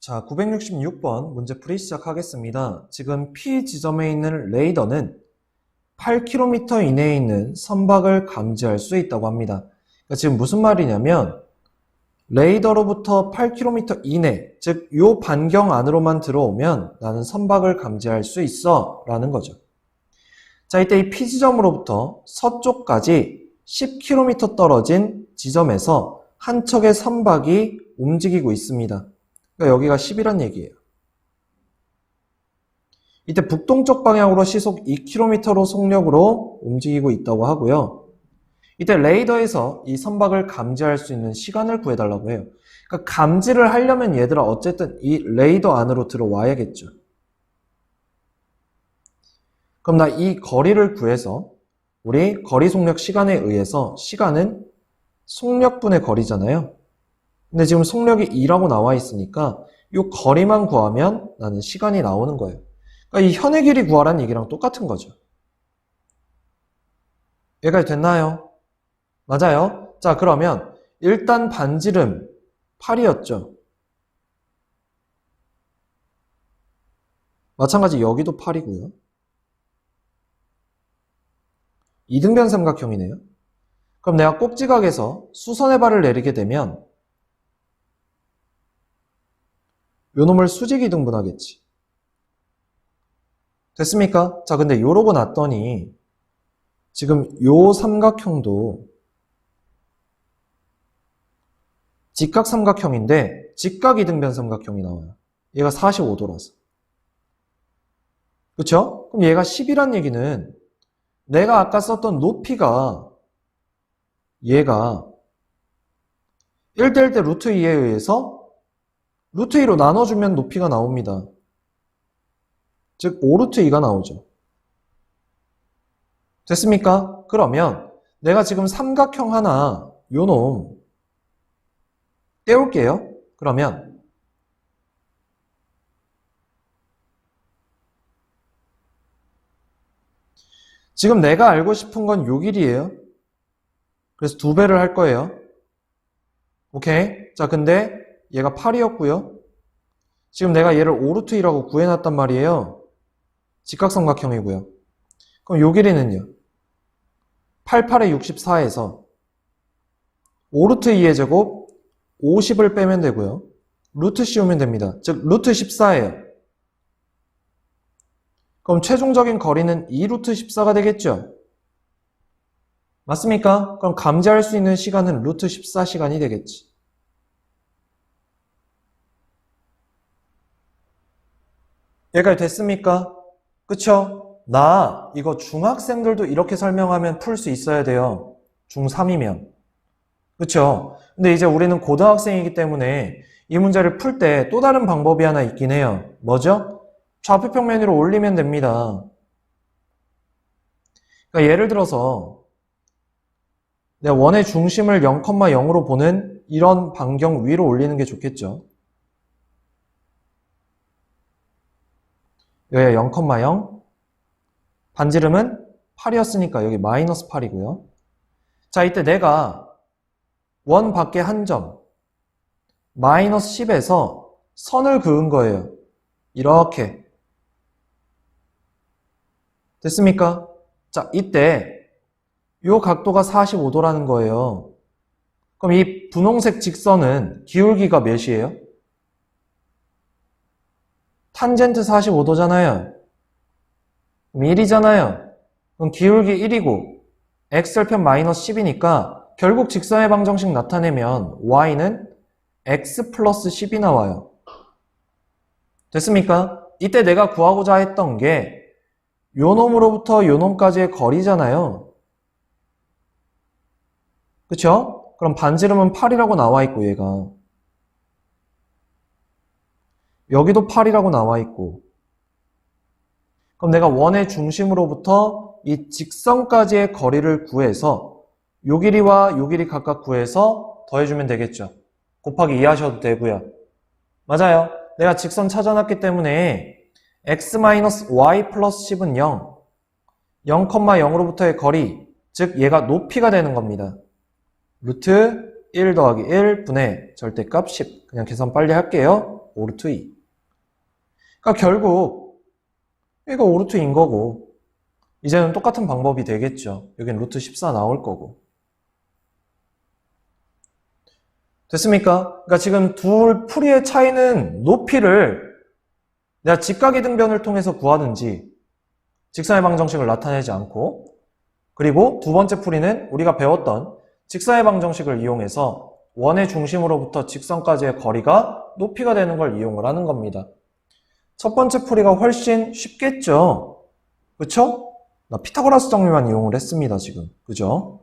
자, 966번 문제풀이 시작하겠습니다. 지금 P 지점에 있는 레이더는 8km 이내에 있는 선박을 감지할 수 있다고 합니다. 그러니까 지금 무슨 말이냐면 레이더로부터 8km 이내, 즉 요 반경 안으로만 들어오면 나는 선박을 감지할 수 있어 라는 거죠. 자, 이때 이 P 지점으로부터 서쪽까지 10km 떨어진 지점에서 한 척의 선박이 움직이고 있습니다. 그러니까 여기가 10이란 얘기예요. 이때 북동쪽 방향으로 시속 2km로 속력으로 움직이고 있다고 하고요. 이때 레이더에서 이 선박을 감지할 수 있는 시간을 구해달라고 해요. 그러니까 감지를 하려면 얘들아 어쨌든 이 레이더 안으로 들어와야겠죠. 그럼 나 이 거리를 구해서 우리 거리 속력 시간에 의해서 시간은 속력분의 거리잖아요. 근데 지금 속력이 2라고 나와 있으니까 이 거리만 구하면 나는 시간이 나오는 거예요. 그러니까 이 현의 길이 구하라는 얘기랑 똑같은 거죠. 여기까지 됐나요? 맞아요. 자, 그러면 일단 반지름 8이었죠. 마찬가지 여기도 8이고요. 이등변 삼각형이네요. 그럼 내가 꼭지각에서 수선의 발을 내리게 되면 요 놈을 수직 이 등분하겠지. 됐습니까? 자, 근데 요러고 났더니 지금 요 삼각형도 직각 삼각형인데 직각 이 등변 삼각형이 나와요. 얘가 45도라서. 그쵸? 그럼 얘가 10이란 얘기는 내가 아까 썼던 높이가 얘가 1대1 대 루트 2에 의해서 루트 2로 나눠주면 높이가 나옵니다. 즉 5루트 2가 나오죠. 됐습니까? 그러면 내가 지금 삼각형 하나 요놈 떼올게요. 그러면 지금 내가 알고 싶은 건 요 길이에요. 그래서 두 배를 할 거예요. 오케이. 자, 근데 얘가 8이었고요. 지금 내가 얘를 5루트 2라고 구해놨단 말이에요. 직각삼각형이고요. 그럼 요 길이는요? 8, 8에 64에서 5루트 2의 제곱 50을 빼면 되고요. 루트 씌우면 됩니다. 즉 루트 14예요. 그럼 최종적인 거리는 2루트 14가 되겠죠? 맞습니까? 그럼 감지할 수 있는 시간은 루트 14시간이 되겠지. 여기까지 됐습니까? 그쵸? 나 이거 중학생들도 이렇게 설명하면 풀 수 있어야 돼요. 중3이면. 그쵸? 근데 이제 우리는 고등학생이기 때문에 이 문제를 풀 때 또 다른 방법이 하나 있긴 해요. 뭐죠? 좌표평 메뉴로 올리면 됩니다. 그러니까 예를 들어서 내가 원의 중심을 0,0으로 보는 이런 반경 위로 올리는 게 좋겠죠. 여기가 0,0 반지름은 8이었으니까 여기 마이너스 8이고요. 자, 이때 내가 원 밖에 한 점, 마이너스 10에서 선을 그은 거예요. 이렇게. 됐습니까? 자, 이때 요 각도가 45도라는 거예요. 그럼 이 분홍색 직선은 기울기가 몇이에요? 탄젠트 45도잖아요. 1이잖아요. 그럼 기울기 1이고 x절편 마이너스 10이니까 결국 직선의 방정식 나타내면 y는 x 플러스 10이 나와요. 됐습니까? 이때 내가 구하고자 했던 게 요놈으로부터 요놈까지의 거리잖아요. 그쵸? 그럼 반지름은 8이라고 나와 있고 얘가 여기도 8이라고 나와 있고 그럼 내가 원의 중심으로부터 이 직선까지의 거리를 구해서 요 길이와 요 길이 각각 구해서 더해주면 되겠죠. 곱하기 2 하셔도 되고요. 맞아요. 내가 직선 찾아놨기 때문에 x-y 플러스 10은 0 0,0으로부터의 거리 즉 얘가 높이가 되는 겁니다. 루트 1 더하기 1 분의 절대값 10 그냥 계산 빨리 할게요. 5 루트 2. 그러니까 결국 이거 5 루트 2인 거고 이제는 똑같은 방법이 되겠죠. 여긴 루트 14 나올 거고. 됐습니까? 그러니까 지금 둘 풀이의 차이는 높이를 내가 직각이 등변을 통해서 구하든지 직선의 방정식을 나타내지 않고 그리고 두 번째 풀이는 우리가 배웠던 직선의 방정식을 이용해서 원의 중심으로부터 직선까지의 거리가 높이가 되는 걸 이용을 하는 겁니다. 첫 번째 풀이가 훨씬 쉽겠죠? 그쵸? 나 피타고라스 정리만 이용을 했습니다, 지금. 그죠?